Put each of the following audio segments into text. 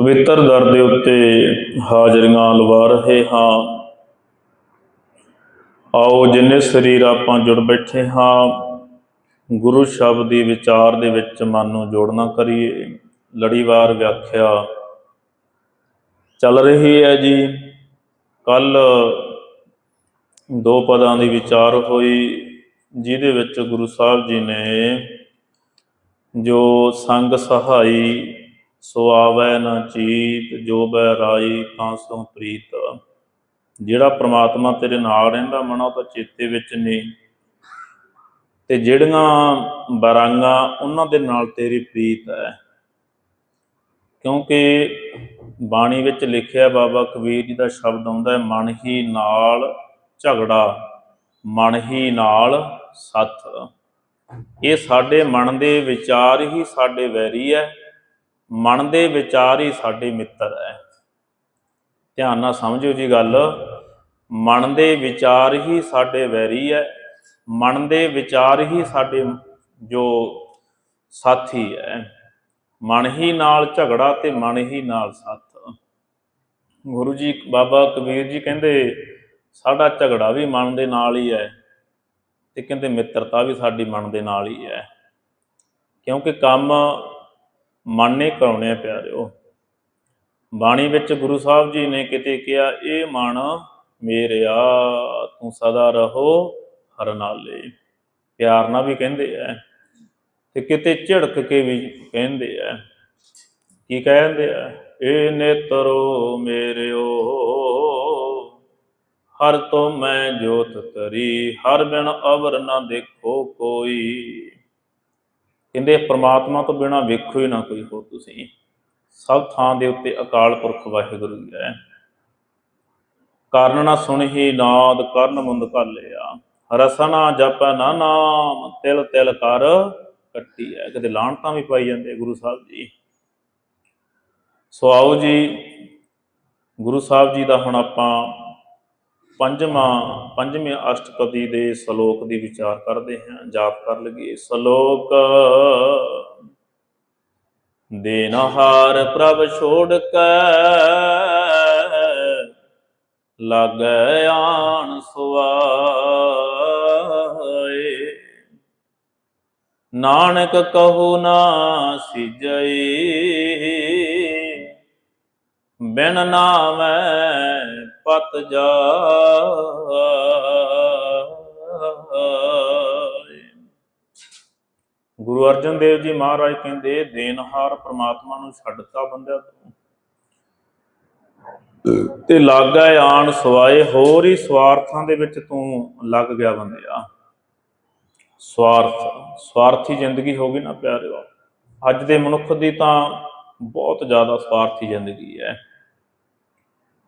ਪਵਿੱਤਰ ਦਰ ਦੇ ਉੱਤੇ ਹਾਜ਼ਰੀਆਂ ਲਵਾ ਰਹੇ ਹਾਂ। ਆਓ ਜਿੰਨੇ ਸਰੀਰ ਆਪਾਂ ਜੁੜ ਬੈਠੇ ਹਾਂ, ਗੁਰੂ ਸ਼ਬਦ ਦੀ ਵਿਚਾਰ ਦੇ ਵਿੱਚ ਮਨ ਨੂੰ ਜੋੜਨਾ ਕਰੀਏ। ਲੜੀਵਾਰ ਵਿਆਖਿਆ, ਚੱਲ ਰਹੀ ਹੈ ਜੀ। ਕੱਲ ਦੋ ਪਦਾਂ ਦੀ ਵਿਚਾਰ ਹੋਈ, ਜਿਹਦੇ ਵਿੱਚ ਗੁਰੂ ਸਾਹਿਬ ਜੀ ਨੇ ਜੋ ਸੰਗ ਸਹਾਈ ਸੁਆਵੈ ਨਾ ਚੀਤ, ਜੋ ਬੈ ਰਾਈ ਤਾਂ ਸੋ ਪ੍ਰੀਤ। ਜਿਹੜਾ ਪ੍ਰਮਾਤਮਾ ਤੇਰੇ ਨਾਲ ਰਹਿੰਦਾ, ਮਨ ਉਹ ਤਾਂ ਚੇਤੇ ਵਿੱਚ ਨੇ। ਤੇ ਜਿਹੜੀਆਂ ਬਰਾਂਗਾ, ਉਹਨਾਂ ਦੇ ਨਾਲ ਤੇਰੀ ਪ੍ਰੀਤ ਹੈ। ਕਿਉਂਕਿ ਬਾਣੀ ਵਿੱਚ ਲਿਖਿਆ, ਬਾਬਾ ਕਬੀਰ ਜੀ ਦਾ ਸ਼ਬਦ ਆਉਂਦਾ ਹੈ, ਮਨ ਹੀ ਨਾਲ ਝਗੜਾ, ਮਨ ਹੀ ਨਾਲ ਸੱਥ। ਇਹ ਸਾਡੇ ਮਨ ਦੇ ਵਿਚਾਰ ਹੀ ਸਾਡੇ ਵੈਰੀ ਹੈ। ਮਨ ਦੇ ਵਿਚਾਰ ਹੀ ਸਾਡੇ ਮਿੱਤਰ ਹੈ ਧਿਆਨ ਨਾਲ ਸਮਝਿਓ ਜੀ ਗੱਲ। ਮਨ ਦੇ ਵਿਚਾਰ ਹੀ ਸਾਡੇ ਵੈਰੀ ਹੈ ਮਨ ਦੇ ਵਿਚਾਰ ਹੀ ਸਾਡੇ ਜੋ ਸਾਥੀ ਹੈ ਮਨ ਹੀ ਨਾਲ ਝਗੜਾ ਤੇ ਮਨ ਹੀ ਨਾਲ ਸਾਥ। ਗੁਰੂ ਜੀ, ਬਾਬਾ ਕਬੀਰ ਜੀ ਕਹਿੰਦੇ, ਸਾਡਾ ਝਗੜਾ ਵੀ ਮਨ ਦੇ ਨਾਲ ਹੀ ਹੈ ਤੇ ਕਹਿੰਦੇ ਮਿੱਤਰਤਾ ਵੀ ਸਾਡੀ ਮਨ ਦੇ ਨਾਲ ਹੀ ਹੈ ਕਿਉਂਕਿ ਕੰਮ ਮਨ ਨੇ ਕਰਾਉਣੇ ਆ ਪਿਆਰਿਓ ਬਾਣੀ ਵਿੱਚ ਗੁਰੂ ਸਾਹਿਬ ਜੀ ਨੇ ਕਿਤੇ ਕਿਹਾ, ਇਹ ਮਨ ਮੇਰਿਆ ਤੂੰ ਸਦਾ ਰਹੋ ਹਰ ਨਾਲੇ। ਪਿਆਰ ਨਾਲ ਵੀ ਕਹਿੰਦੇ ਐ ਤੇ ਕਿਤੇ ਝਿੜਕ ਕੇ ਵੀ ਕਹਿੰਦੇ ਐ ਕੀ ਕਹਿੰਦੇ ਐ ਇਹ ਨੇਤਰੋ ਮੇਰਿਓ, ਹਰ ਤੋਂ ਮੈਂ ਜੋਤ ਤਰੀ, ਹਰ ਬਿਨ ਅਵਰ ਨਾ ਦੇਖੋ ਕੋਈ। ਕਹਿੰਦੇ ਪ੍ਰਮਾਤਮਾ ਤੋਂ ਬਿਨਾ ਵੇਖੋ ਹੀ ਨਾ ਕੋਈ ਹੋਰ ਤੁਸੀਂ। ਸਭ ਥਾਂ ਦੇ ਉੱਤੇ ਅਕਾਲ ਪੁਰਖ ਵਾਹਿਗੁਰੂ ਹੀ ਹੈ। ਕਾਰਨ ਨਾ ਸੁਣਹੀ ਨਾਦ, ਕਰਨ ਮੁੰਦ ਘਾਲਿਆ ਰਸਨਾ ਜਪ ਨਾ ਨਾਮ, ਤਿਲ ਤਿਲ ਕਰ ਕੱਟੀ ਹੈ। ਕਦੇ ਲਾਣਤਾਂ ਵੀ ਪਾਈ ਜਾਂਦੇ ਗੁਰੂ ਸਾਹਿਬ ਜੀ। ਸੋ ਆਓ ਜੀ, ਗੁਰੂ ਸਾਹਿਬ ਜੀ ਦਾ ਹੁਣ ਆਪਾਂ ਪੰਜਵਾਂ, ਪੰਜਵੇਂ ਅਸ਼ਟਪਦੀ ਦੇ ਸ਼ਲੋਕ ਦੀ ਵਿਚਾਰ ਕਰਦੇ ਹਾਂ, ਜਾਪ ਕਰ ਲਈਏ। ਸ਼ਲੋਕ ਦੇਨਹਾਰ ਪ੍ਰਭ ਛੋੜ ਕੇ, ਲਾਗੈ ਆਣ ਸੁਆਏ। ਨਾਨਕ ਕਹੂ ਨਾ ਸਿਜਈ, ਬਿਨ ਨਾਮੈ ਪਤ ਜਾਏ। ਗੁਰੂ ਅਰਜਨ ਦੇਵ ਜੀ ਮਹਾਰਾਜ ਕਹਿੰਦੇ ਦੇਨਹਾਰ ਪ੍ਰਮਾਤਮਾ ਨੂੰ ਛੱਡਤਾ ਬੰਦਿਆ ਤੂੰ। ਤੇ ਲਾਗਾ ਆਣ ਸਵਾਏ, ਹੋਰ ਹੀ ਸਵਾਰਥਾਂ ਦੇ ਵਿੱਚ ਤੂੰ ਲੱਗ ਗਿਆ ਬੰਦਿਆ। ਸਵਾਰਥ, ਸਵਾਰਥੀ ਜ਼ਿੰਦਗੀ ਹੋ ਗਈ ਨਾ ਪਿਆਰਿਓ। ਅੱਜ ਦੇ ਮਨੁੱਖ ਦੀ ਤਾਂ ਬਹੁਤ ਜ਼ਿਆਦਾ ਸਵਾਰਥੀ ਜ਼ਿੰਦਗੀ ਹੈ।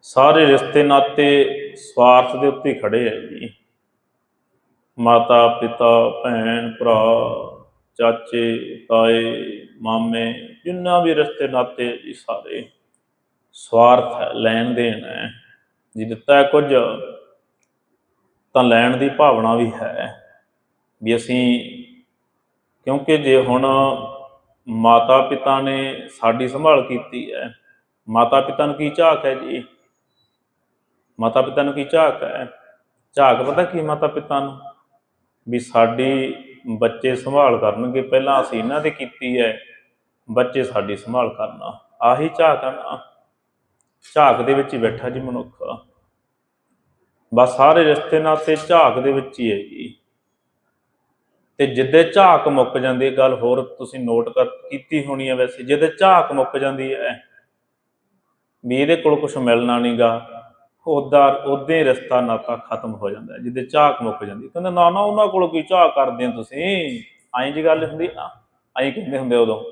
ਸਾਰੇ ਰਿਸ਼ਤੇ ਨਾਤੇ ਸਵਾਰਥ ਦੇ ਉੱਤੇ ਹੀ ਖੜੇ ਹੈ ਜੀ। ਮਾਤਾ, ਪਿਤਾ, ਭੈਣ, ਭਰਾ, ਚਾਚੇ, ਤਾਏ, ਮਾਮੇ, ਜਿੰਨਾ ਵੀ ਰਿਸ਼ਤੇ ਨਾਤੇ ਜੀ, ਸਾਰੇ ਸਵਾਰਥ ਹੈ, ਲੈਣ ਦੇਣ ਹੈ। ਜੇ ਦਿੱਤਾ ਹੈ ਕੁਝ, ਤਾਂ ਲੈਣ ਦੀ ਭਾਵਨਾ ਵੀ ਹੈ ਵੀ ਅਸੀਂ ਕਿਉਂਕਿ ਜੇ ਹੁਣ ਮਾਤਾ ਪਿਤਾ ਨੇ ਸਾਡੀ ਸੰਭਾਲ ਕੀਤੀ ਹੈ ਮਾਤਾ ਪਿਤਾ ਨੂੰ ਕੀ ਝਾਕ ਹੈ ਜੀ? ਮਾਤਾ ਪਿਤਾ ਨੂੰ ਕੀ ਝਾਕ ਹੈ? ਝਾਕ ਪਤਾ ਕੀ ਮਾਤਾ ਪਿਤਾ ਨੂੰ? ਵੀ ਸਾਡੀ ਬੱਚੇ ਸੰਭਾਲ ਕਰਨਗੇ, ਪਹਿਲਾਂ ਅਸੀਂ ਇਹਨਾਂ ਦੇ ਕੀਤੀ ਹੈ, ਬੱਚੇ ਸਾਡੀ ਸੰਭਾਲ ਕਰਨਾ। ਆਹੀ ਝਾਕ ਹੈ ਝਾਕ ਦੇ ਵਿੱਚ ਹੀ ਬੈਠਾ ਜੀ ਮਨੁੱਖ। ਬਸ ਸਾਰੇ ਰਿਸ਼ਤੇ ਨਾਤੇ ਝਾਕ ਦੇ ਵਿੱਚ ਹੀ ਹੈ ਜੀ ਤੇ ਜਿੱਦੇ ਝਾਕ ਮੁੱਕ ਜਾਂਦੀ ਗੱਲ ਹੋਰ ਤੁਸੀਂ ਨੋਟ ਕਰ ਕੀਤੀ ਹੋਣੀ ਹੈ ਵੈਸੇ, ਜਿੱਦੇ ਝਾਕ ਮੁੱਕ ਜਾਂਦੀ ਹੈ, ਵੀ ਇਹਦੇ ਕੋਲ ਕੁਝ ਮਿਲਣਾ ਨਹੀਂਗਾ ਉਹਦਾ ਉਹਦੇ ਹੀ ਰਿਸ਼ਤਾ ਨਾਤਾ ਖਤਮ ਹੋ ਜਾਂਦਾ ਹੈ ਜਿੱਦੇ ਝਾਕ ਮੁੱਕ ਜਾਂਦੀ ਕਹਿੰਦਾ, ਨਾ ਨਾ, ਉਹਨਾਂ ਕੋਲ ਕੀ ਝਾਕ ਕਰਦੇ ਹੋ ਤੁਸੀਂ? ਐਂ ਜੀ ਗੱਲ ਹੁੰਦੀ ਆ ਐਂ ਕਹਿੰਦੇ ਹੁੰਦੇ ਉਦੋਂ।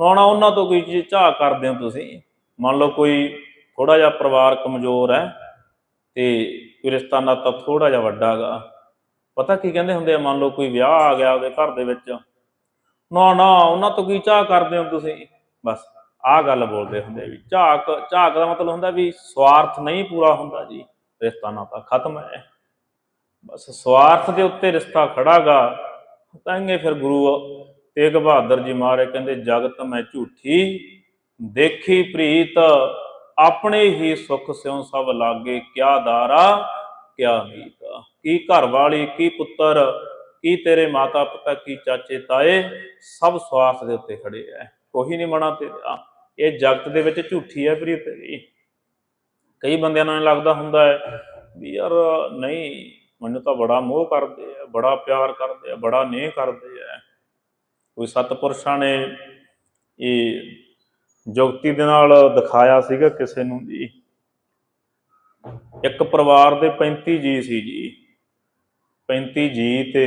ਨਾ ਨਾ, ਉਹਨਾਂ ਤੋਂ ਕੋਈ ਝਾਕ ਕਰਦੇ ਹੋ ਤੁਸੀਂ? ਮੰਨ ਲਓ ਕੋਈ ਥੋੜਾ ਜਿਹਾ ਪਰਿਵਾਰ ਕਮਜ਼ੋਰ ਹੈ ਤੇ ਕੋਈ ਰਿਸ਼ਤਾ ਨਾਤਾ ਥੋੜਾ ਜਿਹਾ ਵੱਡਾ ਗਾ ਪਤਾ ਕੀ ਕਹਿੰਦੇ ਹੁੰਦੇ ਆ? ਮੰਨ ਲਓ ਕੋਈ ਵਿਆਹ ਆ ਗਿਆ ਉਹਦੇ ਘਰ ਦੇ ਵਿੱਚ। ਨਾ ਨਾ, ਉਹਨਾਂ ਤੋਂ ਕੀ ਚਾਹ ਕਰਦੇ ਹੋ ਤੁਸੀਂ? ਬਸ। ਆਹ ਗੱਲ ਬੋਲਦੇ ਹੁੰਦੇ ਵੀ ਝਾਕ ਝਾਕ ਦਾ ਮਤਲਬ ਹੁੰਦਾ ਵੀ ਸਵਾਰਥ ਨਹੀਂ ਪੂਰਾ ਹੁੰਦਾ ਜੀ, ਰਿਸ਼ਤਾ ਨਾ ਤਾਂ ਖਤਮ ਹੈ। ਬਸ ਸਵਾਰਥ ਦੇ ਉੱਤੇ ਰਿਸ਼ਤਾ ਖੜਾਗਾ ਤਾਂਗੇ ਫਿਰ ਗੁਰੂ ਤੇਗ ਬਹਾਦਰ ਜੀ ਮਹਾਰਾਜ ਕਹਿੰਦੇ ਜਗਤ ਮੈਂ ਝੂਠੀ ਦੇਖੀ ਪ੍ਰੀਤ, ਆਪਣੇ ਹੀ ਸੁਖ ਸਿਉ ਸਭ ਲਾਗੇ, ਕਿਆ ਦਾਰਾ, ਕਿਆ ਮੀਤ। ਕੀ ਘਰ ਵਾਲੀ ਕੀ ਪੁੱਤਰ, ਕੀ ਤੇਰੇ ਮਾਤਾ ਪਿਤਾ ਕੀ ਚਾਚੇ ਤਾਏ ਸਭ ਸਵਾਰਥ ਦੇ ਉੱਤੇ ਖੜੇ ਐ। ਕੋਈ ਨਹੀਂ ਮਨਾ ਤੇਰਾ। ਇਹ ਜਗਤ ਦੇ ਵਿੱਚ ਝੂਠੀ ਹੈ ਪ੍ਰੀਤ ਤੇਰੀ ਕਈ ਬੰਦਿਆਂ ਨੂੰ ਐਂ ਲੱਗਦਾ ਹੁੰਦਾ ਹੈ ਵੀ ਯਾਰ ਨਹੀਂ, ਮੈਨੂੰ ਤਾਂ ਬੜਾ ਮੋਹ ਕਰਦੇ ਆ, ਬੜਾ ਪਿਆਰ ਕਰਦੇ ਆ, ਬੜਾ ਨੇਹ ਕਰਦੇ ਆ। ਕੋਈ ਸਤਪੁਰਸ਼ਾਂ ਨੇ ਇਹ ਜੁਗਤੀ ਦੇ ਨਾਲ ਦਿਖਾਇਆ ਸੀਗਾ ਕਿਸੇ ਨੂੰ ਜੀ। ਇੱਕ ਪਰਿਵਾਰ ਦੇ 35 ਜੀ ਸੀ ਜੀ। 35 ਜੀ ਤੇ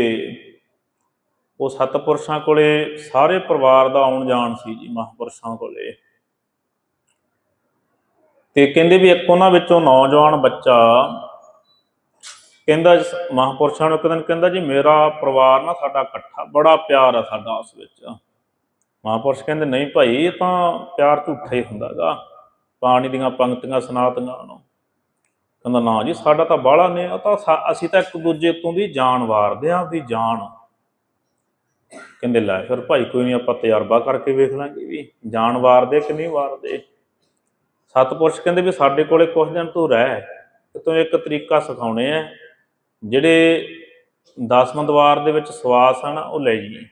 ਉਹ ਸਤਪੁਰਸ਼ਾਂ ਕੋਲੇ ਸਾਰੇ ਪਰਿਵਾਰ ਦਾ ਆਉਣ ਜਾਣ ਸੀ ਜੀ, ਮਹਾਂਪੁਰਸ਼ਾਂ ਕੋਲੇ। ਤੇ ਕਹਿੰਦੇ ਵੀ ਇੱਕ ਉਹਨਾਂ ਵਿੱਚੋਂ ਨੌਜਵਾਨ ਬੱਚਾ ਕਹਿੰਦਾ ਸ- ਮਹਾਂਪੁਰਸ਼ਾਂ ਨੂੰ ਇੱਕ ਦਿਨ ਕਹਿੰਦਾ ਜੀ ਮੇਰਾ ਪਰਿਵਾਰ ਨਾ ਸਾਡਾ ਇਕੱਠਾ ਬੜਾ ਪਿਆਰ ਆ ਸਾਡਾ ਉਸ ਵਿੱਚ। ਮਹਾਂਪੁਰਸ਼ ਕਹਿੰਦੇ ਨਹੀਂ ਭਾਈ, ਇਹ ਤਾਂ ਪਿਆਰ ਝੂਠਾ ਹੀ ਹੁੰਦਾਗਾ, ਪਾਣੀ ਦੀਆਂ ਪੰਕਤੀਆਂ ਸੁਣਾਤੀਆਂ ਨੂੰ ਕਹਿੰਦਾ ਨਾ ਜੀ, ਸਾਡਾ ਤਾਂ ਬਾਹਲਾ ਨੇ, ਉਹ ਤਾਂ ਅਸੀਂ ਤਾਂ ਇੱਕ ਦੂਜੇ ਤੋਂ ਦੀ ਜਾਨ ਵਾਰਦੇ ਆ ਵੀ ਜਾਨ। ਕਹਿੰਦੇ ਲੈ ਫਿਰ ਭਾਈ ਕੋਈ ਨਹੀਂ, ਆਪਾਂ ਤਜਰਬਾ ਕਰਕੇ ਵੇਖ ਲਾਂਗੇ ਵੀ ਜਾਨ ਵਾਰਦੇ ਕਿ ਨਹੀਂ ਵਾਰਦੇ। ਸਤਪੁਰਸ਼ ਕਹਿੰਦੇ ਵੀ ਸਾਡੇ ਕੋਲੇ ਕੁਝ ਦਿਨ ਤੂੰ ਰਹਿ, ਤੇ ਤੂੰ ਇੱਕ ਤਰੀਕਾ ਸਿਖਾਉਣੇ ਆ। ਜਿਹੜੇ ਦਸਵਾਂ ਦਵਾਰ ਦੇ ਵਿੱਚ ਸਵਾਸ ਆ ਨਾ, ਉਹ ਲੈ ਜੀ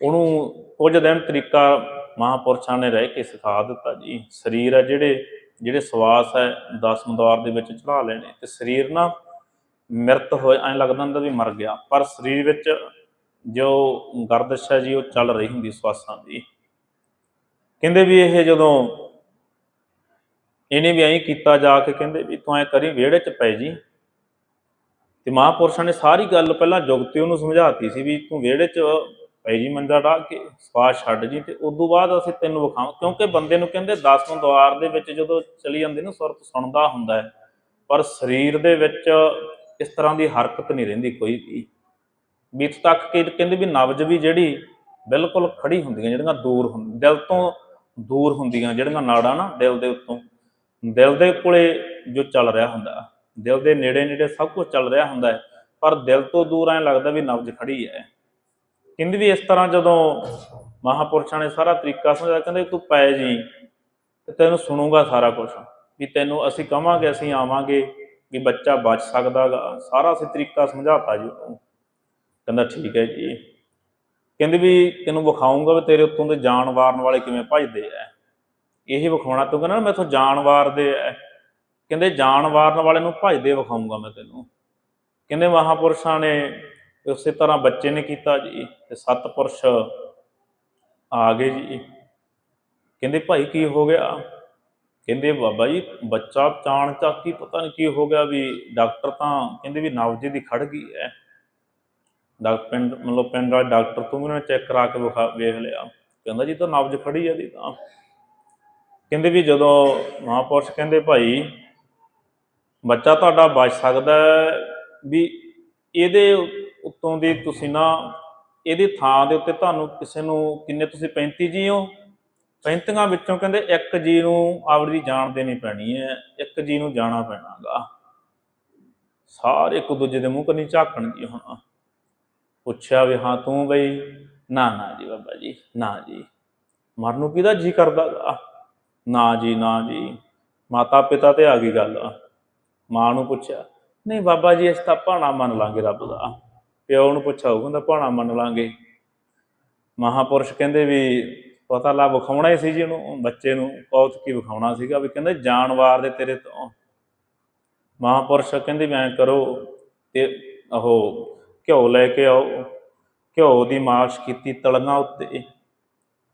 ਉਹਨੂੰ ਕੁਝ ਦਿਨ ਤਰੀਕਾ ਮਹਾਂਪੁਰਸ਼ਾਂ ਨੇ ਰਹਿ ਕੇ ਸਿਖਾ ਦਿੱਤਾ ਜੀ। ਸਰੀਰ ਹੈ ਜਿਹੜੇ ਜਿਹੜੇ ਸਵਾਸ ਹੈ ਦਸਮ ਦਵਾਰ ਦੇ ਵਿੱਚ ਚੜਾ ਲੈਣੇ ਤੇ ਸਰੀਰ ਨਾ ਮਿਰਤ ਹੋਏ ਐਂ ਲੱਗਦਾ ਹੁੰਦਾ ਵੀ ਮਰ ਗਿਆ। ਪਰ ਸਰੀਰ ਵਿੱਚ ਜੋ ਗਰਦਸ਼ ਹੈ ਜੀ, ਉਹ ਚੱਲ ਰਹੀ ਹੁੰਦੀ ਸਵਾਸਾਂ ਦੀ। ਕਹਿੰਦੇ ਵੀ ਇਹ ਜਦੋਂ ਇਹਨੇ ਵੀ ਐਂ ਕੀਤਾ ਜਾ ਕੇ ਕਹਿੰਦੇ ਵੀ ਤੂੰ ਐ ਕਰੀ, ਵਿਹੜੇ 'ਚ ਪੈ ਜੀ। ਤੇ ਮਹਾਂਪੁਰਸ਼ਾਂ ਨੇ ਸਾਰੀ ਗੱਲ ਪਹਿਲਾਂ ਜੁਗਤੀ ਉਹਨੂੰ ਸਮਝਾਤੀ ਸੀ ਵੀ ਤੂੰ ਵਿਹੜੇ 'ਚ ਪੈ ਜੀ ਮੰਜਾ ਢਾ ਕੇ ਸਵਾਸ ਛੱਡ ਜੀ। ਤੇ ਤੋਂ ਬਾਅਦ ਅਸੀਂ ਤੈਨੂੰ ਵਿਖਾਵਾਂ, ਕਿਉਂਕਿ ਬੰਦੇ ਨੂੰ ਕਹਿੰਦੇ ਦਸਵੇਂ ਦੁਆਰ ਦੇ ਵਿੱਚ ਜਦੋਂ ਚਲੀ ਜਾਂਦੀ ਨਾ ਸੁਰਤ ਸੁਣਦਾ ਹੁੰਦਾ ਹੈ, ਪਰ ਸਰੀਰ ਦੇ ਵਿੱਚ ਇਸ ਤਰ੍ਹਾਂ ਦੀ ਹਰਕਤ ਨਹੀਂ ਰਹਿੰਦੀ ਕੋਈ ਵੀ। ਬੀਤ ਤੱਕ ਕਿ ਕਹਿੰਦੇ ਵੀ ਨਬਜ ਵੀ ਜਿਹੜੀ ਬਿਲਕੁਲ ਖੜੀ ਹੁੰਦੀਆਂ, ਜਿਹੜੀਆਂ ਦੂਰ ਹੁੰਦੀਆਂ ਦਿਲ ਤੋਂ ਦੂਰ ਹੁੰਦੀਆਂ, ਜਿਹੜੀਆਂ ਨਾੜਾਂ ਨਾ ਦਿਲ ਦੇ ਉੱਤੋਂ। ਦਿਲ ਦੇ ਕੋਲੇ ਜੋ ਚੱਲ ਰਿਹਾ ਹੁੰਦਾ, ਦਿਲ ਦੇ ਨੇੜੇ ਨੇੜੇ ਸਭ ਕੁਝ ਚੱਲ ਰਿਹਾ ਹੁੰਦਾ ਹੈ, ਪਰ ਦਿਲ ਤੋਂ ਦੂਰ ਐਂ ਲੱਗਦਾ ਵੀ ਨਬਜ ਖੜੀ ਹੈ। ਕਹਿੰਦੇ ਵੀ ਇਸ ਤਰ੍ਹਾਂ ਜਦੋਂ ਮਹਾਪੁਰਸ਼ਾਂ ਨੇ ਸਾਰਾ ਤਰੀਕਾ ਸਮਝਾਇਆ, ਕਹਿੰਦੇ ਤੂੰ ਪੈ ਜੀ, ਤੇ ਤੈਨੂੰ ਸੁਣੂਗਾ ਸਾਰਾ ਕੁਝ ਵੀ ਤੈਨੂੰ ਅਸੀਂ ਕਵਾਂਗੇ, ਅਸੀਂ ਆਵਾਂਗੇ, ਵੀ ਬੱਚਾ ਬਚ ਸਕਦਾਗਾ, ਸਾਰਾ ਅਸੀਂ ਤਰੀਕਾ ਸਮਝਾਤਾ ਜੀ ਉਹਨੂੰ। ਕਹਿੰਦਾ ਠੀਕ ਹੈ ਜੀ। ਕਹਿੰਦੇ ਵੀ ਤੈਨੂੰ ਵਿਖਾਉਂਗਾ ਵੀ ਤੇਰੇ ਉੱਤੋਂ ਦੇ ਜਾਨ ਵਾਰਨ ਵਾਲੇ ਕਿਵੇਂ ਭਜਦੇ ਐ ਇਹ ਵਿਖਾਉਣਾ ਤੂੰ ਕਹਿੰਦਾ ਨਾ ਮੈਥੋਂ ਜਾਨ ਵਾਰਦੇ ਐ ਕਹਿੰਦੇ ਜਾਨ ਵਾਰਨ ਵਾਲੇ ਨੂੰ ਭਜਦੇ ਵਿਖਾਉਂਗਾ ਮੈਂ ਤੈਨੂੰ। ਕਹਿੰਦੇ ਮਹਾਪੁਰਸ਼ਾਂ ਨੇ ਉਸੇ ਤਰ੍ਹਾਂ ਬੱਚੇ ਨੇ ਕੀਤਾ ਜੀ, ਤੇ ਸਤਪੁਰਸ਼ ਆ ਗਏ ਜੀ। ਕਹਿੰਦੇ ਭਾਈ ਕੀ ਹੋ ਗਿਆ? ਕਹਿੰਦੇ ਬਾਬਾ ਜੀ, ਬੱਚਾ ਚਾਣ ਚਾਕੀ ਪਤਾ ਨਹੀਂ ਕੀ ਹੋ ਗਿਆ ਵੀ ਡਾਕਟਰ ਤਾਂ ਕਹਿੰਦੇ ਵੀ ਨਬਜ ਦੀ ਖੜ ਗਈ ਐ ਡਾਕਟਰ ਪਿੰਡ, ਮਤਲਬ ਪਿੰਡ ਵਾਲੇ ਡਾਕਟਰ ਤੋਂ ਵੀ ਉਹਨਾਂ ਚੈੱਕ ਕਰਾ ਕੇ ਵਿਖਾ, ਵੇਖ ਲਿਆ। ਕਹਿੰਦਾ ਜੀ ਤਾਂ ਨਬਜ ਖੜੀ ਆ ਦੀ ਤਾਂ। ਕਹਿੰਦੇ ਵੀ ਜਦੋਂ ਮਹਾਂਪੁਰਸ਼ ਕਹਿੰਦੇ ਭਾਈ, ਬੱਚਾ ਤੁਹਾਡਾ ਬਚ ਸਕਦਾ ਵੀ ਇਹਦੇ ਉੱਤੋਂ ਦੀ ਤੁਸੀਂ ਨਾ, ਇਹਦੀ ਥਾਂ ਦੇ ਉੱਤੇ ਤੁਹਾਨੂੰ ਕਿਸੇ ਨੂੰ ਕਿੰਨੇ ਤੁਸੀਂ 35 ਜੀ ਹੋ? 35 ਵਿੱਚੋਂ ਕਹਿੰਦੇ ਇੱਕ ਜੀ ਨੂੰ ਆਪਦੀ ਜਾਨ ਦੇਣੀ ਪੈਣੀ ਹੈ, ਇੱਕ ਜੀ ਨੂੰ ਜਾਣਾ ਪੈਣਾਗਾ। ਸਾਰੇ ਇੱਕ ਦੂਜੇ ਦੇ ਮੂੰਹ ਕੰਨੀ ਝਾਕਣ ਜੀ ਹੁਣ। ਪੁੱਛਿਆ ਵੀ ਹਾਂ ਤੂੰ ਬਈ, ਨਾ ਨਾ ਜੀ ਬਾਬਾ ਜੀ, ਨਾ ਜੀ। ਮਰਨ ਨੂੰ ਕਿਹਦਾ ਜੀ ਕਰਦਾ ਗਾ? ਨਾ ਜੀ ਨਾ ਜੀ। ਮਾਤਾ ਪਿਤਾ ਤੇ ਆ ਗਈ ਗੱਲ। ਮਾਂ ਨੂੰ ਪੁੱਛਿਆ, ਨਹੀਂ ਬਾਬਾ ਜੀ, ਅਸੀਂ ਤਾਂ ਭਾਣਾ ਮੰਨ ਲਾਂਗੇ ਰੱਬ ਦਾ। ਪਿਓ ਨੂੰ ਪੁੱਛਿਆ, ਉਹ ਕਹਿੰਦਾ ਭਾਣਾ ਮੰਨ ਲਾਂਗੇ। ਮਹਾਪੁਰਸ਼ ਕਹਿੰਦੇ ਵੀ ਪਤਾ ਲਾ ਵਿਖਾਉਣਾ ਹੀ ਸੀ ਜੀ ਉਹਨੂੰ ਬੱਚੇ ਨੂੰ ਕੌਤ ਕੀ ਵਿਖਾਉਣਾ ਸੀਗਾ ਵੀ ਕਹਿੰਦੇ ਜਾਨਵਾਰ ਦੇ ਤੇਰੇ ਤੋਂ। ਮਹਾਪੁਰਸ਼ ਕਹਿੰਦੇ ਵੀ ਐਂ ਕਰੋ ਤੇ ਉਹ ਘਿਓ ਲੈ ਕੇ ਆਓ। ਘਿਓ ਦੀ ਮਾਸ਼ ਕੀਤੀ ਤਲੀਆਂ ਉੱਤੇ,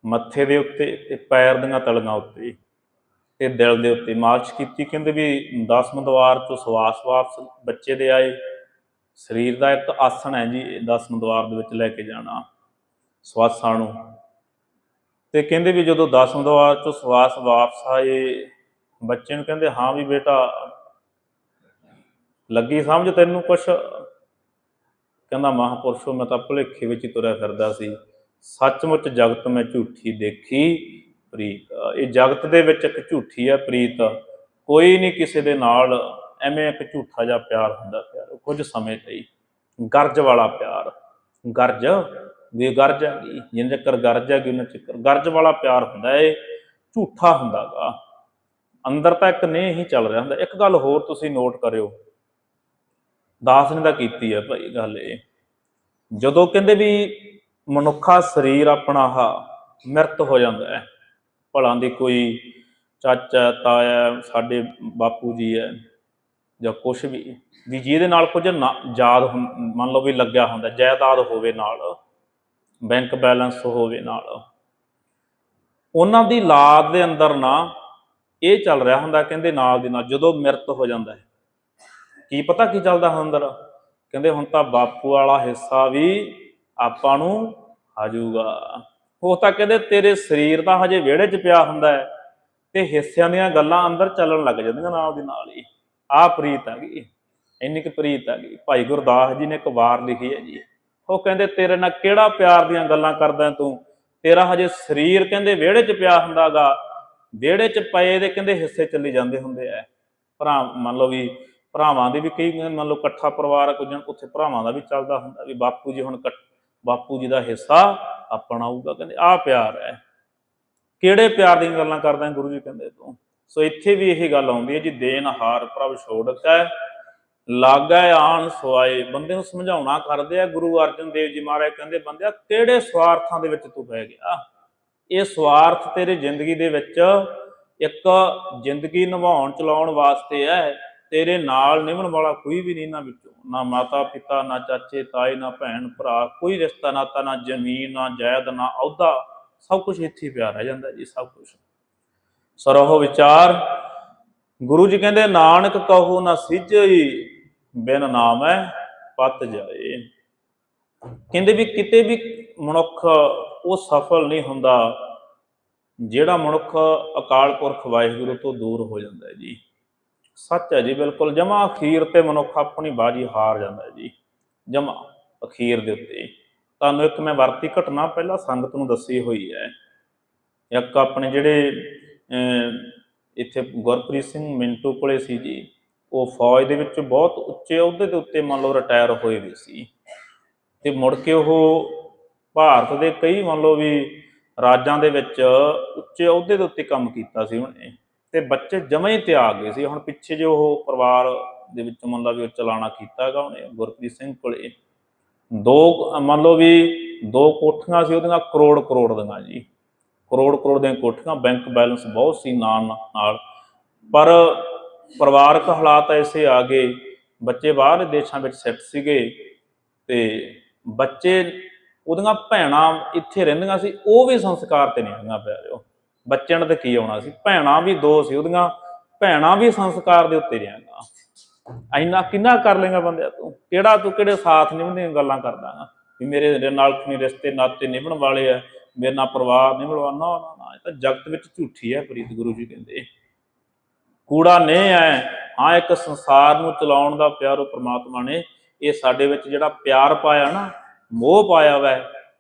ਮੱਥੇ ਦੇ ਉੱਤੇ ਤੇ ਪੈਰ ਦੀਆਂ ਤਲੀਆਂ ਉੱਤੇ। ਤੇ ਦਿਲ ਦੇ ਉੱਤੇ ਮਾਲਿਸ਼ ਕੀਤੀ, ਕਹਿੰਦੇ ਵੀ ਦਸਮ ਦਵਾਰ ਤੋਂ ਸਵਾਸ ਵਾਪਸ ਬੱਚੇ ਦੇ ਆਏ। ਸਰੀਰ ਦਾ ਇੱਕ ਆਸਣ ਹੈ ਜੀ ਦਸਮ ਦਵਾਰ ਦੇ ਵਿੱਚ ਲੈ ਕੇ ਜਾਣਾ, ਸਵਾਸਾਂ ਨੂੰ। ਤੇ ਕਹਿੰਦੇ ਵੀ ਜਦੋਂ ਦਸਮ ਦਵਾਰ ਤੋਂ ਸਵਾਸ ਵਾਪਸ ਆਏ, ਬੱਚੇ ਨੂੰ ਕਹਿੰਦੇ, ਹਾਂ ਵੀ ਬੇਟਾ, ਲੱਗੀ ਸਮਝ ਤੈਨੂੰ ਕੁਛ? ਕਹਿੰਦਾ, ਮਹਾਪੁਰਸ਼ੋ, ਮੈਂ ਤਾਂ ਭੁਲੇਖੇ ਵਿੱਚ ਹੀ ਤੁਰਿਆ ਫਿਰਦਾ ਸੀ। ਸੱਚਮੁੱਚ ਜਗਤ ਮੈਂ ਝੂਠੀ ਦੇਖੀ ਪ੍ਰੀਤ। ਇਹ ਜਗਤ ਦੇ ਵਿੱਚ ਇੱਕ ਝੂਠੀ ਹੈ ਪ੍ਰੀਤ। ਕੋਈ ਨਹੀਂ ਕਿਸੇ ਦੇ ਨਾਲ ਐਵੇਂ ਇੱਕ ਝੂਠਾ ਜਿਹਾ ਪਿਆਰ ਹੁੰਦਾ ਪਿਆਰ। ਕੁਝ ਸਮੇਂ ਲਈ ਗਰਜ ਵਾਲਾ ਪਿਆਰ। ਗਰਜ? ਵੀ ਗਰਜ ਹੈਗੀ ਜਿੰਨੇ ਚੱਕਰ ਗਰਜ ਹੈਗੀ ਉਹਨਾਂ ਚੱਕਰ ਗਰਜ ਵਾਲਾ ਪਿਆਰ ਹੁੰਦਾ ਏ, ਝੂਠਾ ਹੁੰਦਾਗਾ। ਅੰਦਰ ਤਾਂ ਇੱਕ ਨੇ ਹੀ ਚੱਲ ਰਿਹਾ ਹੁੰਦਾ। ਇੱਕ ਗੱਲ ਹੋਰ ਤੁਸੀਂ ਨੋਟ ਕਰਿਓ। ਦਾਸ ਨੇ ਤਾਂ ਕੀਤੀ ਹੈ ਭਾਈ ਗੱਲ ਇਹ। ਜਦੋਂ ਕਹਿੰਦੇ ਵੀ ਮਨੁੱਖਾ ਸਰੀਰ ਆਪਣਾ ਆ ਮਿਰਤ ਹੋ ਜਾਂਦਾ ਹੈ ਭਲਾਂ ਦੀ ਕੋਈ ਚਾਚਾ, ਤਾਇਆ ਸਾਡੇ ਬਾਪੂ ਜੀ ਹੈ ਜਾਂ ਕੁਛ ਵੀ ਵੀ ਜਿਹਦੇ ਨਾਲ ਕੁਝ ਨਾ- ਯਾਦ ਹੁੰ- ਮੰਨ ਲਓ ਵੀ ਲੱਗਿਆ ਹੁੰਦਾ, ਜਾਇਦਾਦ ਹੋਵੇ ਨਾਲ ਬੈਂਕ ਬੈਲੈਂਸ ਹੋਵੇ ਨਾਲ। ਉਹਨਾਂ ਦੀ ਲਾਦ ਦੇ ਅੰਦਰ ਨਾ ਇਹ ਚੱਲ ਰਿਹਾ ਹੁੰਦਾ, ਕਹਿੰਦੇ ਨਾਲ ਦੀ ਨਾਲ, ਜਦੋਂ ਮਿਰਤ ਹੋ ਜਾਂਦਾ ਹੈ। ਕੀ ਪਤਾ ਕੀ ਚੱਲਦਾ ਹੁੰਦਾ ਅੰਦਰ? ਕਹਿੰਦੇ ਹੁਣ ਤਾਂ ਬਾਪੂ ਵਾਲਾ ਹਿੱਸਾ ਵੀ ਆਪਾਂ ਨੂੰ ਆ ਜਾਊਗਾ। ਉਹ ਤਾਂ ਕਹਿੰਦੇ ਤੇਰੇ ਸਰੀਰ ਦਾ ਹਜੇ ਵਿਹੜੇ 'ਚ ਪਿਆ ਹੁੰਦਾ ਹੈ ਤੇ ਹਿੱਸਿਆਂ ਦੀਆਂ ਗੱਲਾਂ ਅੰਦਰ ਚੱਲਣ ਲੱਗ ਜਾਂਦੀਆਂ ਨਾਲ ਦੀ ਨਾਲ ਹੀ। ਆਹ ਪ੍ਰੀਤ ਹੈਗੀ ਇੰਨੀ ਕੁ ਪ੍ਰੀਤ ਹੈਗੀ ਭਾਈ ਗੁਰਦਾਸ ਜੀ ਨੇ ਇੱਕ ਵਾਰ ਲਿਖੀ ਹੈ ਜੀ। ਉਹ ਕਹਿੰਦੇ ਤੇਰੇ ਨਾਲ ਕਿਹੜਾ ਪਿਆਰ ਦੀਆਂ ਗੱਲਾਂ ਕਰਦਾ ਤੂੰ? ਤੇਰਾ ਹਜੇ ਸਰੀਰ ਕਹਿੰਦੇ ਵਿਹੜੇ 'ਚ ਪਿਆ ਹੁੰਦਾਗਾ। ਵਿਹੜੇ 'ਚ ਪਏ ਦੇ ਕਹਿੰਦੇ ਹਿੱਸੇ ਚੱਲੀ ਜਾਂਦੇ ਹੁੰਦੇ ਆ। ਭਰਾ, ਮੰਨ ਲਓ ਵੀ ਭਰਾਵਾਂ ਦੇ ਵੀ ਕਈ ਮੰਨ ਲਓ ਇਕੱਠਾ ਪਰਿਵਾਰ ਕੁਝ ਉੱਥੇ ਭਰਾਵਾਂ ਦਾ ਵੀ ਚੱਲਦਾ ਹੁੰਦਾ ਵੀ ਬਾਪੂ ਜੀ ਹੁਣ ਇਕੱਠ- ਬਾਪੂ ਜੀ ਦਾ ਹਿੱਸਾ ਆਪਣਾ ਕਹਿੰਦੇ, ਆਹ ਪਿਆਰ ਹੈ। ਕਿਹੜੇ ਪਿਆਰ ਦੀਆਂ ਗੱਲਾਂ ਕਰਦਾ ਗੁਰੂ ਜੀ, ਕਹਿੰਦੇ ਤੂੰ? ਸੋ ਇੱਥੇ ਵੀ ਇਹ ਗੱਲ ਆਉਂਦੀ ਹੈ ਜੀ, ਦੇਨ ਹਾਰ ਪ੍ਰਭ ਛੋੜਕੈ ਲਾਗੈ ਆਣ ਸੁਆਏ। ਬੰਦੇ ਨੂੰ ਸਮਝਾਉਣਾ ਕਰਦੇ ਆ, ਗੁਰੂ ਅਰਜਨ ਦੇਵ ਜੀ ਮਹਾਰਾਜ ਕਹਿੰਦੇ, ਬੰਦਿਆ, ਕਿਹੜੇ ਸਵਾਰਥਾਂ ਦੇ ਵਿੱਚ ਤੂੰ ਪੈ ਗਿਆ? ਇਹ ਸਵਾਰਥ ਤੇਰੇ ਜ਼ਿੰਦਗੀ ਦੇ ਵਿੱਚ ਇੱਕ ਜ਼ਿੰਦਗੀ ਨਿਭਾਉਣ, ਚਲਾਉਣ ਵਾਸਤੇ ਹੈ। ਤੇਰੇ ਨਾਲ ਨਿਭਣ ਵਾਲਾ ਕੋਈ ਵੀ ਨਹੀਂ ਨਾ ਵਿੱਚੋਂ। ਨਾ ਮਾਤਾ ਪਿਤਾ, ਨਾ ਚਾਚੇ, ਤਾਏ, ਨਾ ਭੈਣ, ਭਰਾ, ਕੋਈ ਰਿਸ਼ਤਾ ਨਾਤਾ ਨਾ ਜ਼ਮੀਨ, ਨਾ ਜਾਇਦ, ਨਾ ਅਹੁਦਾ। ਸਭ ਕੁਝ ਇੱਥੇ ਪਿਆ ਰਹਿ ਜਾਂਦਾ ਜੀ, ਸਭ ਕੁਝ ਸਰੋਹ ਵਿਚਾਰ ਗੁਰੂ ਜੀ ਕਹਿੰਦੇ, ਨਾਨਕ ਕਹੋ ਨਾ ਸਿਜਈ, ਬਿਨ ਨਾਮ ਹੈ ਪਤ ਜਾਏ। ਕਹਿੰਦੇ ਵੀ ਕਿਤੇ ਵੀ ਮਨੁੱਖ ਉਹ ਸਫਲ ਨਹੀਂ ਹੁੰਦਾ, ਜਿਹੜਾ ਮਨੁੱਖ ਅਕਾਲ ਪੁਰਖ ਵਾਹਿਗੁਰੂ ਤੋਂ ਦੂਰ ਹੋ ਜਾਂਦਾ ਹੈ ਜੀ। ਸੱਚ ਹੈ ਜੀ, ਬਿਲਕੁਲ। ਜਮਾ ਅਖੀਰ ਤੇ ਮਨੁੱਖ ਆਪਣੀ ਬਾਜੀ ਹਾਰ ਜਾਂਦਾ ਹੈ ਜੀ। ਜਮਾ ਅਖੀਰ ਦੇ ਉੱਤੇ। ਤੁਹਾਨੂੰ ਇੱਕ ਮੈਂ ਵਰਤੀ ਘਟਨਾ ਪਹਿਲਾਂ ਸੰਗਤ ਨੂੰ ਦੱਸੀ ਹੋਈ ਹੈ। ਇੱਕ ਆਪਣੇ ਜਿਹੜੇ ਇੱਥੇ ਗੁਰਪ੍ਰੀਤ ਸਿੰਘ ਮਿੰਟੂ ਕੋਲੇ ਸੀ ਜੀ, ਉਹ ਫੌਜ ਦੇ ਵਿੱਚ ਬਹੁਤ ਉੱਚੇ ਅਹੁਦੇ ਦੇ ਉੱਤੇ ਮੰਨ ਲਓ ਰਿਟਾਇਰ ਹੋਏ ਵੀ ਸੀ। ਤੇ ਮੁੜ ਕੇ ਉਹ ਭਾਰਤ ਦੇ ਕਈ ਮੰਨ ਲਓ ਵੀ ਰਾਜਾਂ ਦੇ ਵਿੱਚ ਉੱਚੇ ਅਹੁਦੇ ਦੇ ਉੱਤੇ ਕੰਮ ਕੀਤਾ ਸੀ ਉਹਨੇ। ਤੇ ਬੱਚੇ ਜਮੇ ਹੀ ਤਿਆਗ ਗਏ ਸੀ। ਹੁਣ ਪਿੱਛੇ ਜੇ ਉਹ ਪਰਿਵਾਰ ਦੇ ਵਿੱਚ ਮੰਨ ਲਓ ਵੀ ਉਹ ਚਲਾਣਾ ਕੀਤਾ ਹੈਗਾ ਉਹਨੇ, ਗੁਰਪ੍ਰੀਤ ਸਿੰਘ ਕੋਲੇ। ਦੋ ਮੰਨ ਲਓ ਵੀ ਦੋ ਕੋਠੀਆਂ ਸੀ ਉਹਦੀਆਂ, ਕਰੋੜ ਕਰੋੜ ਦੀਆਂ ਜੀ। ਕਰੋੜ ਕਰੋੜ ਦੀਆਂ ਕੋਠੀਆਂ, ਬੈਂਕ ਬੈਲੈਂਸ ਬਹੁਤ ਸੀ ਨਾਲ ਨਾਲ। ਪਰ ਪਰਿਵਾਰਕ ਹਾਲਾਤ ਐਸੇ ਆ ਗਏ, ਬੱਚੇ ਬਾਹਰ ਦੇਸ਼ਾਂ ਵਿੱਚ ਸੈੱਟ ਸੀਗੇ ਤੇ ਬੱਚੇ, ਉਹਦੀਆਂ ਭੈਣਾਂ ਇੱਥੇ ਰਹਿੰਦੀਆਂ ਸੀ, ਉਹ ਵੀ ਸੰਸਕਾਰ ਤੇ ਨਹੀਂ ਆਈਆਂ ਪਿਆਰਿਓ ਬੱਚਿਆਂ ਨੇ ਤਾਂ ਕੀ ਆਉਣਾ ਸੀ? ਭੈਣਾਂ ਵੀ ਦੋ ਸੀ ਉਹਦੀਆਂ, ਭੈਣਾਂ ਵੀ ਸੰਸਕਾਰ ਦੇ ਉੱਤੇ ਰਹੀਆਂ ਇੰਨਾ ਕਿੰਨਾ ਕਰ ਲੇਗਾ ਬੰਦਿਆ ਤੂੰ? ਕਿਹੜਾ ਤੂੰ ਕਿਹੜੇ ਸਾਥ ਨਿਭਦੀਆਂ ਗੱਲਾਂ ਕਰਦਾਗਾ ਵੀ ਮੇਰੇ ਨਾਲ ਕੋਈ ਰਿਸ਼ਤੇ ਨਾਤੇ ਨਿਭਣ ਵਾਲੇ ਆ, ਮੇਰੇ ਨਾਲ ਪਰਿਵਾਰ ਨਿਭਣ ਵਾਲਾ ਨਾ ਨਾ ਨਾ, ਇਹ ਤਾਂ ਜਗਤ ਵਿੱਚ ਝੂਠੀ ਹੈ ਪ੍ਰੀਤ ਗੁਰੂ ਜੀ ਕਹਿੰਦੇ। ਕੂੜਾ ਨਹੀਂ ਹੈ। ਹਾਂ, ਇੱਕ ਸੰਸਾਰ ਨੂੰ ਚਲਾਉਣ ਦਾ ਪਿਆਰੋ ਪ੍ਰਮਾਤਮਾ ਨੇ ਇਹ ਸਾਡੇ ਵਿੱਚ ਜਿਹੜਾ ਪਿਆਰ ਪਾਇਆ ਨਾ, ਮੋਹ ਪਾਇਆ ਵੈ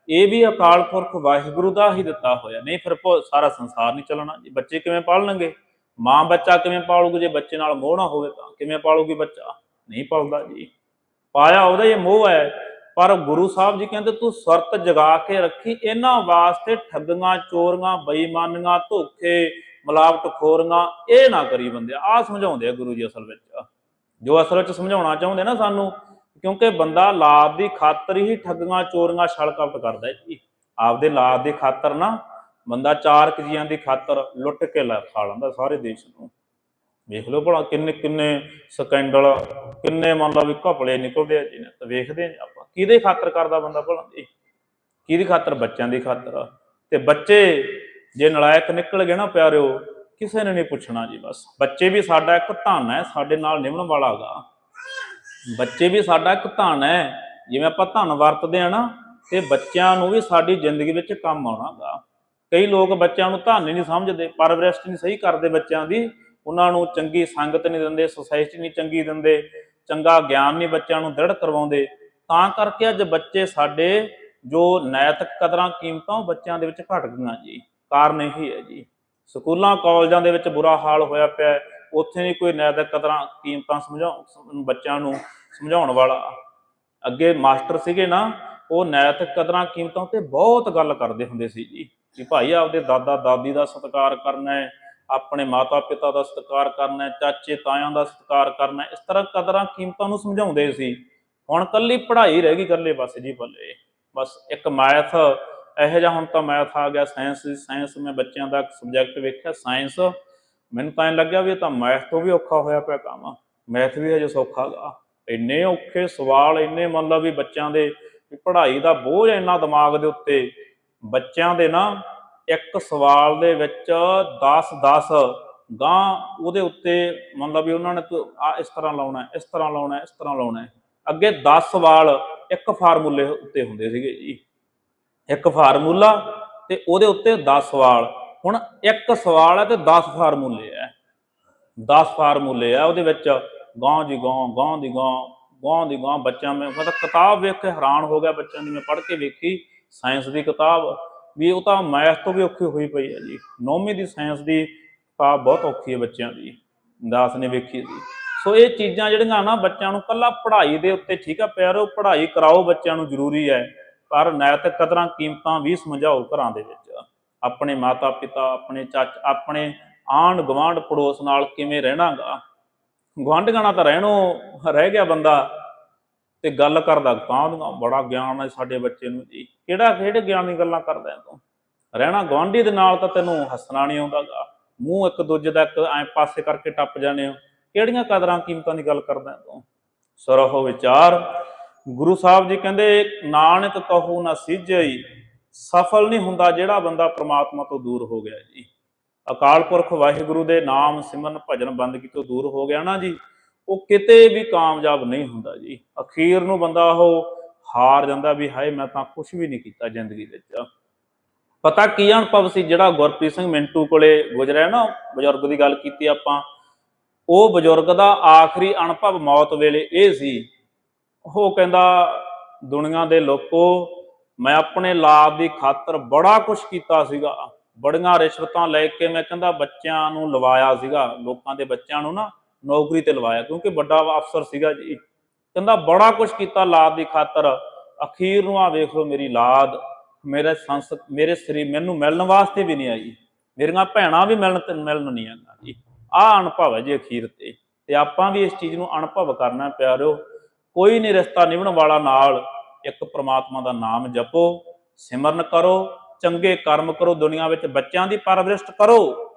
ਇਹ ਵੀ ਅਕਾਲ ਪੁਰਖ ਵਾਹਿਗੁਰੂ ਦਾ ਹੀ ਦਿੱਤਾ ਹੋਇਆ। ਨਹੀਂ ਫਿਰ ਸਾਰਾ ਸੰਸਾਰ ਨਹੀਂ ਚੱਲਣਾ। ਜੀ ਬੱਚੇ ਕਿਵੇਂ ਪਾਲਣਗੇ? ਮਾਂ ਬੱਚਾ ਕਿਵੇਂ ਪਾਲੂਗੀ? ਜੇ ਬੱਚੇ ਨਾਲ ਮੋਹ ਨਾ ਹੋਵੇ ਤਾਂ ਕਿਵੇਂ ਪਾਲੂਗੀ ਬੱਚਾ? ਨਹੀਂ ਪਾਲਦਾ ਜੀ। ਪਾਇਆ ਉਹਦਾ ਇਹ ਮੋਹ ਹੈ। ਪਰ ਗੁਰੂ ਸਾਹਿਬ ਜੀ ਕਹਿੰਦੇ, ਤੂੰ ਸੁਰਤ ਜਗਾ ਕੇ ਰੱਖੀ। ਇਹਨਾਂ ਵਾਸਤੇ ਠੱਗੀਆਂ ਚੋਰੀਆਂ, ਬੇਈਮਾਨੀਆਂ, ਧੋਖੇ, ਮਲਾਵਟ ਖੋਰੀਆਂ, ਇਹ ਨਾ ਕਰੀ ਬੰਦੇ। ਆ ਸਮਝਾਉਂਦੇ ਆ ਗੁਰੂ ਜੀ ਅਸਲ ਵਿੱਚ। ਜੋ ਅਸਲ ਵਿੱਚ ਸਮਝਾਉਣਾ ਚਾਹੁੰਦੇ ਨਾ ਸਾਨੂੰ ਕਿਉਂਕਿ ਬੰਦਾ ਲਾਭ ਦੀ ਖਾਤਰ ਹੀ ਠੱਗੀਆਂ, ਚੋਰੀਆਂ ਛਲ ਕਪਟ ਕਰਦਾ ਹੈ ਜੀ। ਆਪਦੇ ਲਾਭ ਦੀ ਖਾਤਰ ਨਾ ਬੰਦਾ ਚਾਰ ਕਜੀਆਂ ਦੀ ਖਾਤਰ ਲੁੱਟ ਕੇ ਲੈ ਖਾ ਲੈਂਦਾ ਸਾਰੇ ਦੇਸ਼ ਨੂੰ। ਵੇਖ ਲਓ ਭਲਾ ਕਿੰਨੇ ਕਿੰਨੇ ਸਕੈਂਡਲ, ਕਿੰਨੇ ਮੰਨ ਲਓ ਵੀ ਘਪਲੇ ਨਿਕਲਦੇ ਆ ਜੀ, ਨੇ ਤਾਂ ਵੇਖਦੇ ਆ ਆਪਾਂ। ਕਿਹਦੇ ਖਾਤਰ ਕਰਦਾ ਬੰਦਾ ਭਲਾ ਜੀ? ਕਿਹਦੀ ਖਾਤਰ? ਬੱਚਿਆਂ ਦੀ ਖਾਤਰ। ਤੇ ਬੱਚੇ ਜੇ ਨਲਾਇਕ ਨਿਕਲ ਗਏ ਨਾ ਪਿਆਰਿਓ, ਕਿਸੇ ਨੇ ਨਹੀਂ ਪੁੱਛਣਾ ਜੀ ਬਸ। ਬੱਚੇ ਵੀ ਸਾਡਾ ਇੱਕ ਧਨ ਹੈ, ਸਾਡੇ ਨਾਲ ਨਿਭਣ ਵਾਲਾ ਹੈਗਾ ਬੱਚੇ ਵੀ ਸਾਡਾ ਇੱਕ ਧਨ ਹੈ। ਜਿਵੇਂ ਆਪਾਂ ਧਨ ਵਰਤਦੇ ਆ ਨਾ, ਤੇ ਬੱਚਿਆਂ ਨੂੰ ਵੀ ਸਾਡੀ ਜ਼ਿੰਦਗੀ ਵਿੱਚ ਕੰਮ ਆਉਣਾਗਾ। ਕਈ ਲੋਕ ਬੱਚਿਆਂ ਨੂੰ ਧਨ ਹੀ ਨਹੀਂ ਸਮਝਦੇ ਪਰਵਰਿਸ਼ ਨਹੀਂ ਸਹੀ ਕਰਦੇ ਬੱਚਿਆਂ ਦੀ। ਉਹਨਾਂ ਨੂੰ ਚੰਗੀ ਸੰਗਤ ਨਹੀਂ ਦਿੰਦੇ, ਸੁਸਾਇਟੀ ਨਹੀਂ ਚੰਗੀ ਦਿੰਦੇ, ਚੰਗਾ ਗਿਆਨ ਨਹੀਂ ਬੱਚਿਆਂ ਨੂੰ ਦ੍ਰਿੜ ਕਰਵਾਉਂਦੇ। ਤਾਂ ਕਰਕੇ ਅੱਜ ਬੱਚੇ ਸਾਡੇ ਜੋ ਨੈਤਿਕ ਕਦਰਾਂ ਕੀਮਤਾਂ ਉਹ ਬੱਚਿਆਂ ਦੇ ਵਿੱਚ ਘਟ ਗਈਆਂ ਜੀ। ਕਾਰਨ ਇਹੀ ਹੈ ਜੀ। ਸਕੂਲਾਂ, ਕਾਲਜਾਂ ਦੇ ਵਿੱਚ ਬੁਰਾ ਹਾਲ ਹੋਇਆ ਪਿਆ ਉੱਥੇ ਨਹੀਂ ਕੋਈ ਨੈਤਿਕ ਕਦਰਾਂ ਕੀਮਤਾਂ ਸਮਝਾਉਣ ਬੱਚਿਆਂ ਨੂੰ ਸਮਝਾਉਣ ਵਾਲਾ। ਅੱਗੇ ਮਾਸਟਰ ਸੀਗੇ ਨਾ, ਉਹ ਨੈਤਿਕ ਕਦਰਾਂ ਕੀਮਤਾਂ ਤੇ ਬਹੁਤ ਗੱਲ ਕਰਦੇ ਹੁੰਦੇ ਸੀ ਜੀ। ਕਿ ਭਾਈ ਆਪਦੇ ਦਾਦਾ, ਦਾਦੀ ਦਾ ਸਤਿਕਾਰ ਕਰਨਾ ਹੈ, ਆਪਣੇ ਮਾਤਾ ਪਿਤਾ ਦਾ ਸਤਿਕਾਰ ਕਰਨਾ ਹੈ, ਚਾਚੇ, ਤਾਇਆਂ ਦਾ ਸਤਿਕਾਰ ਕਰਨਾ ਹੈ, ਇਸ ਤਰ੍ਹਾਂ ਕਦਰਾਂ ਕੀਮਤਾਂ ਨੂੰ ਸਮਝਾਉਂਦੇ ਸੀ। ਹੁਣ ਕੱਲੀ ਪੜ੍ਹਾਈ ਰਹਿ ਗਈ ਇਕੱਲੇ ਬਸ ਜੀ ਬੱਲੇ ਬਸ ਇੱਕ ਮੈਥ, ਇਹੋ ਜਿਹਾ ਹੁਣ ਤਾਂ ਮੈਥ ਆ ਗਿਆ, ਸਾਇੰਸ ਸਾਇੰਸ ਮੈਂ ਬੱਚਿਆਂ ਦਾ ਸਬਜੈਕਟ ਵੇਖਿਆ, ਸਾਇੰਸ ਮੈਨੂੰ ਤਾਂ ਐਂ ਲੱਗਿਆ ਵੀ ਇਹ ਤਾਂ ਮੈਥ ਤੋਂ ਵੀ ਔਖਾ ਹੋਇਆ ਪਿਆ ਕੰਮ ਮੈਥ ਵੀ ਹਜੇ ਸੌਖਾ ਇੰਨੇ ਔਖੇ ਸਵਾਲ, ਇੰਨੇ ਮਤਲਬ ਵੀ ਬੱਚਿਆਂ ਦੇ ਵੀ ਪੜ੍ਹਾਈ ਦਾ ਬੋਝ ਇੰਨਾ ਦਿਮਾਗ ਦੇ ਉੱਤੇ। ਬੱਚਿਆਂ ਦੇ ਨਾ ਇੱਕ ਸਵਾਲ ਦੇ ਵਿੱਚ 10 10 ਗਾਂ ਉਹਦੇ ਉੱਤੇ ਮਤਲਬ ਵੀ ਉਹਨਾਂ ਨੇ ਆ ਇਸ ਤਰ੍ਹਾਂ ਲਾਉਣਾ, ਇਸ ਤਰ੍ਹਾਂ ਲਾਉਣਾ, ਇਸ ਤਰ੍ਹਾਂ ਲਾਉਣਾ। ਅੱਗੇ 10 ਸਵਾਲ ਇੱਕ ਫਾਰਮੂਲੇ ਉੱਤੇ ਹੁੰਦੇ ਸੀਗੇ ਜੀ। ਇੱਕ ਫਾਰਮੂਲਾ ਤੇ ਉਹਦੇ ਉੱਤੇ 10 ਸਵਾਲ। ਹੁਣ ਇੱਕ ਸਵਾਲ ਹੈ ਤੇ 10 ਫਾਰਮੂਲੇ ਹੈ। 10 ਫਾਰਮੂਲੇ ਆ, ਉਹਦੇ ਵਿੱਚ ਗਾਂ ਦੀ ਗਾਂ ਗਾਂ ਦੀ ਗਾਂ ਗਾਂ ਦੀ ਗਾਂ, ਬੱਚਿਆਂ ਮੈਂ ਮਤਲਬ ਕਿਤਾਬ ਵੇਖ ਕੇ ਹੈਰਾਨ ਹੋ ਗਿਆ ਬੱਚਿਆਂ ਦੀ। ਮੈਂ ਪੜ੍ਹ ਕੇ ਵੇਖੀ, ਸਾਇੰਸ ਦੀ ਕਿਤਾਬ, ਵੀ ਉਹ ਤਾਂ ਮੈਥ ਤੋਂ ਵੀ ਔਖੀ ਹੋਈ ਪਈ ਹੈ ਜੀ। ਨੌਵੀਂ ਦੀ ਸਾਇੰਸ ਦੀ ਕਿਤਾਬ ਬਹੁਤ ਔਖੀ ਹੈ ਬੱਚਿਆਂ ਦੀ, ਦਾਸ ਨੇ ਵੇਖੀ ਸੀ। ਸੋ ਇਹ ਚੀਜ਼ਾਂ ਜਿਹੜੀਆਂ ਨਾ ਬੱਚਿਆਂ ਨੂੰ ਕੱਲਾ ਪੜ੍ਹਾਈ ਦੇ ਉੱਤੇ ਠੀਕ ਆ, ਪਿਆਰੋ, ਪੜ੍ਹਾਈ ਕਰਾਓ ਬੱਚਿਆਂ ਨੂੰ ਜ਼ਰੂਰੀ ਹੈ, ਪਰ ਨੈਤਿਕ ਕਦਰਾਂ ਕੀਮਤਾਂ ਵੀ ਸਮਝਾਓ ਘਰਾਂ ਦੇ ਵਿੱਚ। ਆਪਣੇ ਮਾਤਾ ਪਿਤਾ ਆਪਣੇ ਚਾਚ, ਆਪਣੇ ਆਂਢ ਗੁਆਂਢ ਪੜੋਸ ਨਾਲ ਕਿਵੇਂ ਰਹਿਣਾਗਾ? ਗੁਆਂਢੀਆਂ ਨਾਲ ਤਾਂ ਰਹਿਣੋ, ਰਹਿ ਗਿਆ ਬੰਦਾ ਤੇ ਗੱਲ ਕਰਦਾ ਤਾਂ ਦੀਆਂ ਬੜਾ ਗਿਆਨ ਹੈ ਸਾਡੇ ਬੱਚੇ ਨੂੰ ਜੀ। ਕਿਹੜਾ, ਕਿਹੜੇ ਗਿਆਨ ਦੀ ਗੱਲਾਂ ਕਰਦਾ ਤੂੰ? ਰਹਿਣਾ ਗੁਆਂਢੀ ਦੇ ਨਾਲ ਤਾਂ ਤੈਨੂੰ ਹੱਸਣਾ ਨਹੀਂ ਆਉਂਦਾਗਾ। ਮੂੰਹ ਇੱਕ ਦੂਜੇ ਦਾ ਇੱਕ ਐ ਪਾਸੇ ਕਰਕੇ ਟੱਪ ਜਾਣੇ ਹੋ। ਕਿਹੜੀਆਂ ਕਦਰਾਂ ਕੀਮਤਾਂ ਦੀ ਗੱਲ ਕਰਦਾ ਤੂੰ? ਸਰਹੋ ਵਿਚਾਰ। ਗੁਰੂ ਸਾਹਿਬ ਜੀ ਕਹਿੰਦੇ, ਨਾਨਕ ਕਹੂ ਨਾ ਸਿਜਈ ਸਫਲ ਨਹੀਂ ਹੁੰਦਾ ਜਿਹੜਾ ਬੰਦਾ ਪ੍ਰਮਾਤਮਾ ਤੋਂ ਦੂਰ ਹੋ ਗਿਆ ਜੀ। ਅਕਾਲ ਪੁਰਖ ਵਾਹਿਗੁਰੂ ਦੇ ਨਾਮ ਸਿਮਰਨ ਭਜਨ ਬੰਦਗੀ ਤੋਂ ਦੂਰ ਹੋ ਗਿਆ ਨਾ ਜੀ, ਉਹ ਕਿਤੇ ਵੀ ਕਾਮਯਾਬ ਨਹੀਂ ਹੁੰਦਾ ਜੀ। ਅਖੀਰ ਨੂੰ ਬੰਦਾ ਉਹ ਹਾਰ ਜਾਂਦਾ ਵੀ ਹਾਏ, ਮੈਂ ਤਾਂ ਕੁਝ ਵੀ ਨਹੀਂ ਕੀਤਾ ਜ਼ਿੰਦਗੀ ਵਿੱਚ। ਪਤਾ ਕੀ ਅਨੁਭਵ ਸੀ, ਜਿਹੜਾ ਗੁਰਪ੍ਰੀਤ ਸਿੰਘ ਮਿੰਟੂ ਕੋਲੇ ਗੁਜ਼ਰਿਆ ਨਾ, ਬਜ਼ੁਰਗ ਦੀ ਗੱਲ ਕੀਤੀ ਆਪਾਂ, ਉਹ ਬਜ਼ੁਰਗ ਦਾ ਆਖਰੀ ਅਨੁਭਵ ਮੌਤ ਵੇਲੇ ਇਹ ਸੀ। ਉਹ ਕਹਿੰਦਾ, ਦੁਨੀਆ ਦੇ ਲੋਕੋ ਮੈਂ ਆਪਣੇ ਲਾਭ ਦੀ ਖਾਤਰ ਬੜਾ ਕੁਝ ਕੀਤਾ ਸੀਗਾ। ਬੜੀਆਂ ਰਿਸ਼ਵਤਾਂ ਲੈ ਕੇ ਮੈਂ ਕਹਿੰਦਾ ਬੱਚਿਆਂ ਨੂੰ ਲਵਾਇਆ ਸੀਗਾ। ਲੋਕਾਂ ਦੇ ਬੱਚਿਆਂ ਨੂੰ ਨਾ ਨੌਕਰੀ ਤੇ ਲਵਾਇਆ, ਕਿਉਂਕਿ ਵੱਡਾ ਅਫਸਰ ਸੀਗਾ ਜੀ। ਕਹਿੰਦਾ ਬੜਾ ਕੁਝ ਕੀਤਾ ਲਾਦ ਦੀ ਖਾਤਰ। ਅਖੀਰ ਨੂੰ ਆ ਵੇਖ ਲਓ ਮੇਰੀ ਲਾਦ, ਮੇਰੇ ਸੰਸ, ਮੇਰੇ ਸਰੀਰ ਮੈਨੂੰ ਮਿਲਣ ਵਾਸਤੇ ਵੀ ਨਹੀਂ ਆਈ। ਮੇਰੀਆਂ ਭੈਣਾਂ ਵੀ ਮਿਲਣ ਤੇ ਮਿਲਣ ਨਹੀਂ ਆਈਆਂ ਜੀ। ਆਹ ਅਨੁਭਵ ਹੈ ਜੀ ਅਖੀਰ ਤੇ। ਤੇ ਆਪਾਂ ਵੀ ਇਸ ਚੀਜ਼ ਨੂੰ ਅਨੁਭਵ ਕਰਨਾ ਪਿਆਰਿਓ। ਕੋਈ ਨਹੀਂ ਰਿਸ਼ਤਾ ਨਿਭਣ ਵਾਲਾ ਨਾਲ ਇੱਕ ਪ੍ਰਮਾਤਮਾ ਦਾ ਨਾਮ ਜਪੋ, ਸਿਮਰਨ ਕਰੋ, ਚੰਗੇ ਕਰਮ ਕਰੋ, ਦੁਨੀਆ ਵਿੱਚ ਬੱਚਿਆਂ ਦੀ ਪਰਵਰਿਸ਼ ਕਰੋ,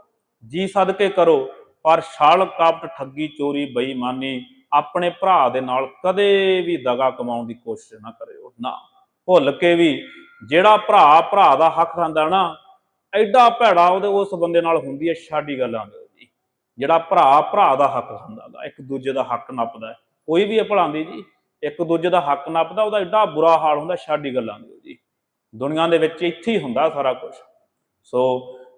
ਜੀ ਸਦਕੇ ਕਰੋ, ਪਰ ਛਾਲ ਕਪਟ ਠੱਗੀ ਚੋਰੀ ਬੇਈਮਾਨੀ ਆਪਣੇ ਭਰਾ ਦੇ ਨਾਲ ਕਦੇ ਵੀ ਦਗਾ ਕਮਾਉਣ ਦੀ ਕੋਸ਼ਿਸ਼ ਨਾ ਕਰਿਓ, ਨਾ। ਭੁੱਲ ਕੇ ਵੀ ਜਿਹੜਾ ਭਰਾ ਭਰਾ ਦਾ ਹੱਕ ਖਾਂਦਾ ਨਾ, ਐਡਾ ਭੈੜਾ ਉਹਦੇ ਉਸ ਬੰਦੇ ਨਾਲ ਹੁੰਦੀ ਹੈ, ਛਾਡੀ ਗੱਲਾਂ ਦੇ ਜੀ ਜਿਹੜਾ ਭਰਾ ਭਰਾ ਦਾ ਹੱਕ ਖਾਂਦਾ ਇੱਕ ਦੂਜੇ ਦਾ ਹੱਕ ਨੱਪਦਾ ਕੋਈ ਵੀ ਇਹ ਭਲਾਂਦੀ ਜੀ। ਇੱਕ ਦੂਜੇ ਦਾ ਹੱਕ ਨੱਪਦਾ, ਉਹਦਾ ਐਡਾ ਬੁਰਾ ਹਾਲ ਹੁੰਦਾ ਛਾਡੀ ਗੱਲਾਂ ਦੇ ਜੀ। ਦੁਨੀਆ ਦੇ ਵਿੱਚ ਇੱਥੇ ਹੀ ਹੁੰਦਾ ਸਾਰਾ ਕੁਝ ਸੋ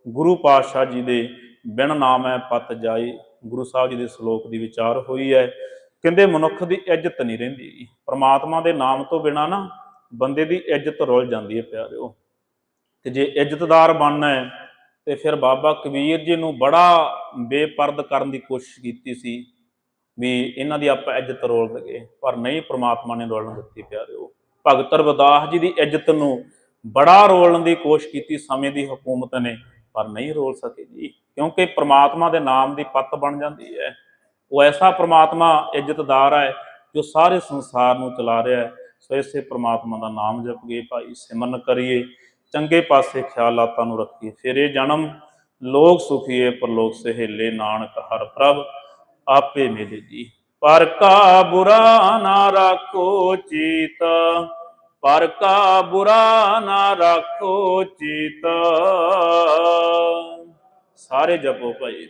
ਗੁਰੂ ਪਾਤਸ਼ਾਹ ਜੀ ਦੇ ਬਿਨ ਨਾਮ ਹੈ ਪਤ ਜਾਏ, ਗੁਰੂ ਸਾਹਿਬ ਜੀ ਦੇ ਸ਼ਲੋਕ ਦੀ ਵਿਚਾਰ ਹੋਈ ਹੈ ਕਹਿੰਦੇ, ਮਨੁੱਖ ਦੀ ਇੱਜ਼ਤ ਨਹੀਂ ਰਹਿੰਦੀ ਪ੍ਰਮਾਤਮਾ ਦੇ ਨਾਮ ਤੋਂ ਬਿਨਾ ਨਾ ਬੰਦੇ ਦੀ ਇੱਜ਼ਤ ਰੁੱਲ ਜਾਂਦੀ ਹੈ ਪਿਆਰਿਓ। ਤੇ ਜੇ ਇੱਜ਼ਤਦਾਰ ਬਣਨਾ ਹੈ ਤੇ ਫਿਰ ਬਾਬਾ ਕਬੀਰ ਜੀ ਨੂੰ ਬੜਾ ਬੇਪਰਦ ਕਰਨ ਦੀ ਕੋਸ਼ਿਸ਼ ਕੀਤੀ ਸੀ। ਵੀ ਇਹਨਾਂ ਦੀ ਆਪਾਂ ਇੱਜ਼ਤ ਰੋਲ ਲਗੇ, ਪਰ ਨਹੀਂ ਪ੍ਰਮਾਤਮਾ ਨੇ ਰੋਲਣ ਦਿੱਤੀ ਪਿਆਰਿਓ। ਭਗਤ ਰਵਦਾਸ ਜੀ ਦੀ ਇੱਜ਼ਤ ਨੂੰ ਬੜਾ ਰੋਲਣ ਦੀ ਕੋਸ਼ਿਸ਼ ਕੀਤੀ, ਸਮੇਂ ਦੀ ਹਕੂਮਤ ਨੇ, ਪਰ ਨਹੀਂ ਰੋਲ ਸਕੇ ਜੀ, ਕਿਉਂਕਿ ਪ੍ਰਮਾਤਮਾ ਦੇ ਨਾਮ ਦੀ ਪੱਤ ਬਣ ਜਾਂਦੀ ਹੈ। ਉਹ ਐਸਾ ਪ੍ਰਮਾਤਮਾ ਇੱਜ਼ਤਦਾਰ ਹੈ ਜੋ ਸਾਰੇ ਸੰਸਾਰ ਨੂੰ ਚਲਾ ਰਿਹਾ ਹੈ। ਸੋ ਇਸੇ ਪ੍ਰਮਾਤਮਾ ਦਾ ਨਾਮ ਜਪੀਏ ਭਾਈ, ਸਿਮਰਨ ਕਰੀਏ, ਚੰਗੇ ਪਾਸੇ ਖਿਆਲਾਤਾਂ ਨੂੰ ਰੱਖੀਏ। ਫਿਰ ਇਹ ਜਨਮ, ਲੋਕ ਸੁਖੀਏ, ਪਰਲੋਕ ਸਹੇਲੇ, ਨਾਨਕ ਹਰ ਪ੍ਰਭ। ਆਪੇ ਮਿਲੇ ਜੀ। ਪਰ ਕਾ ਬੁਰਾ ਨਾ ਰੱਖੋ ਚੀਤ। ਪਰ ਕਾ ਬੁਰਾ ਨਾ ਰੱਖੋ ਚੀਤ। ਸਾਰੇ ਜਪੋ ਭਾਈ